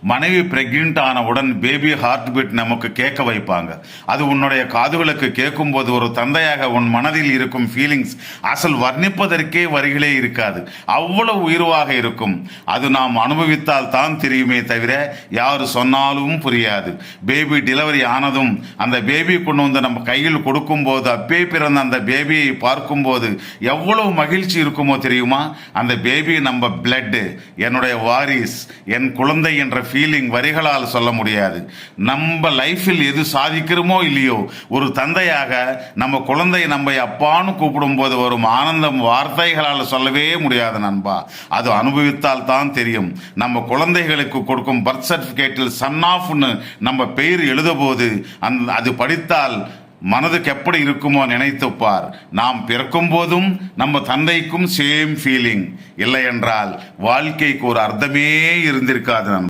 மனைவி பிரெக்னென்ட் ஆனவுடன் baby heart beat நமக்கு கேட்க வைப்பாங்க. அது உன்னுடைய காதுகளுக்கு கேட்கும்போது ஒரு தந்தையாக உன் மனதில் இருக்கும் ஃபீலிங்ஸ் அசல் வர்ணிப்பதற்கே வரிகளே இருக்காது. அவ்வளவு உயர்வாக இருக்கும். அது நாம் அனுபவித்தால் தான் தெரியுமே தவிர யார் சொன்னாலும் புரியாது. பேபி டெலிவரி ஆனதும் அந்த பேபி கொண்டு வந்து நம்ம கையில் கொடுக்கும்போது அப்பே பிறந்த அந்த பேபியை பார்க்கும்போது எவ்வளவு மகிழ்ச்சி இருக்குமோ தெரியுமா? அந்த பேபி நம்ம பிளட் என்னுடைய வாரிஸ் என் குழந்தை என்ற ஃபீலிங் வரிகளால் சொல்ல முடியாது. நம்ம லைஃபில் எது சாதிக்கிறோமோ இல்லையோ ஒரு தந்தையாக நம்ம குழந்தை நம்ம அப்பான்னு கூப்பிடும்போது வரும் ஆனந்தம் வார்த்தைகளால் சொல்லவே முடியாது நண்பா. அது அனுபவித்தால் தான் தெரியும். நம்ம குழந்தைகளுக்கு கொடுக்கும் பர்த் சர்டிஃபிகேட்டில் சன் ஆஃப்னு நம்ம பெயர் எழுதும்போது அந் அது படித்தால் மனதுக்கு எப்படி இருக்குமோ நினைத்துப்பார் நாம் பிறக்கும் போதும் நம்ம தந்தைக்கும் சேம் ஃபீலிங் இல்லை என்றால் வாழ்க்கைக்கு ஒரு அர்த்தமே இருந்திருக்காது நண்பா.